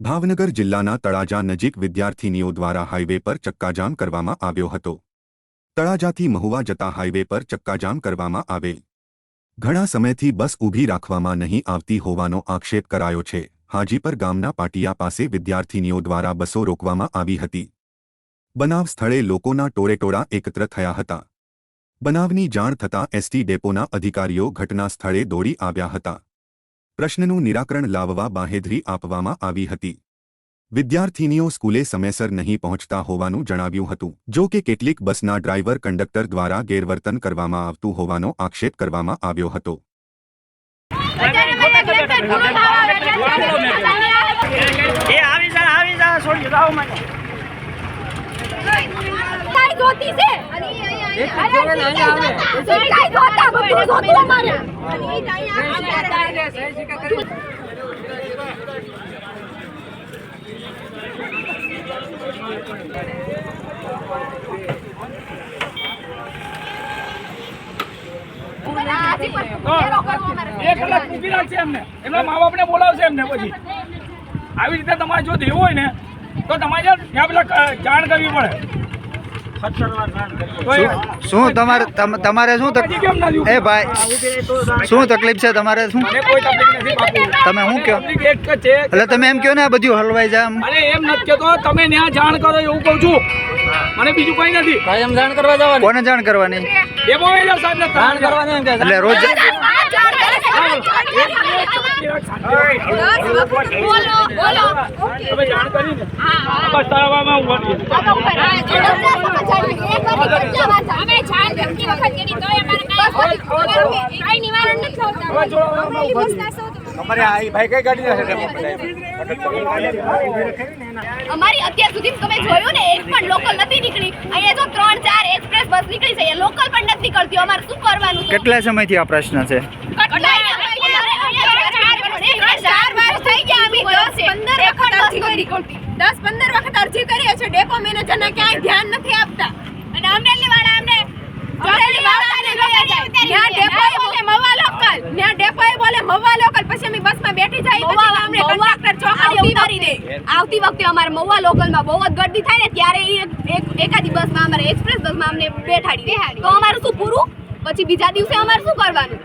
ભાવનગર જિલ્લાના તળાજા નજીક વિદ્યાર્થીનીઓ દ્વારા હાઇવે પર ચક્કાજામ કરવામાં આવ્યો હતો. તળાજાથી મહુવા જતા હાઇવે પર ચક્કાજામ કરવામાં આવેલ. ઘણા સમયથી બસ ઊભી રાખવામાં નહીં આવતી હોવાનો આક્ષેપ કરાયો છે. હાજીપર ગામના પાટિયા પાસે વિદ્યાર્થીનીઓ દ્વારા બસો રોકવામાં આવી હતી. બનાવ સ્થળે લોકોના ટોળેટોળા એકત્ર થયા હતા. બનાવની જાણ થતાં એસટી ડેપોના અધિકારીઓ ઘટના સ્થળે દોડી આવ્યા હતા. પ્રશ્નનું નિરાકરણ લાવવા બાહેધરી આપવામાં આવી હતી. વિદ્યાર્થીનીઓ સ્કૂલે સમયસર નહીં પહોંચતા હોવાનું જણાવ્યું હતું. જો કે કેટલીક બસના ડ્રાઈવર કંડક્ટર દ્વારા ગેરવર્તન કરવામાં આવતું હોવાનો આક્ષેપ કરવામાં આવ્યો હતો. આવી આવી જોતી છે? અરે અહીંયા આવે. કાઈ જોતા બધું જોતું અમારે એક કલાક મૂકી રાખશે એમને. એમના મા બાપને બોલાવશે એમને પછી. આવી રીતે તમારે જો દેવું હોય ને તો તમારે ત્યાં પેલા જાણ કરવી પડે. શું તમારે તમ- તમારે શું તકલીફ ના? એ ભાઈ શું તકલીફ છે તમારે શું મને કોઈ તકલીફ નથી બાપુ. તમે શું કહો એટલે તમે એમ કહો ને આ બધું હલવાઈ જાય એમ નથી કહેતો તમે ત્યાં જાણ કરો એવું કહું છું મને બીજું કઈ નથી કોને જાણ કરવાની ડેપો મેનેજર સાહેબને જાણ કરવાની એટલે રોજ બોલો બોલો તમે જાણ કરીને બસ તારામાં ઊભા વખત તોય અમારે કાંઈ કાંઈ નિવારણ નથી આવતા અમરેલી બસના સૌ- અમારી અત્યાર સુધી તમે જોયું ને એક પણ લોકલ નથી નીકળી. અહીંયા જો ત્રણ ચાર એક્સપ્રેસ બસ નીકળી છે લોકલ પણ નથી નીકળતી અમારે શું કરવાનું? કેટલા સમયથી આ પ્રશ્ન છે? કટલાઈ અમારે અહીંયા ચાર વર્ષ- થઈ ગયા અમે દસ પંદર વખત અરજી કરી. દસ પંદર વખત અરજી કરીએ છીએ. ડેપો મેનેજરને ક્યાંય ધ્યાન નથી આપતા. અને અમરેલી વાળા અમને આવતી વખતે અમારે મવા લોકલમાં બહુ જ ગરદી થાય ને ત્યારે એકાદી બસમાં અમારે એક્સપ્રેસ બસમાં અમને બેઠાડી તો અમારું શું પૂરું? પછી બીજા દિવસે અમારે શું કરવાનું?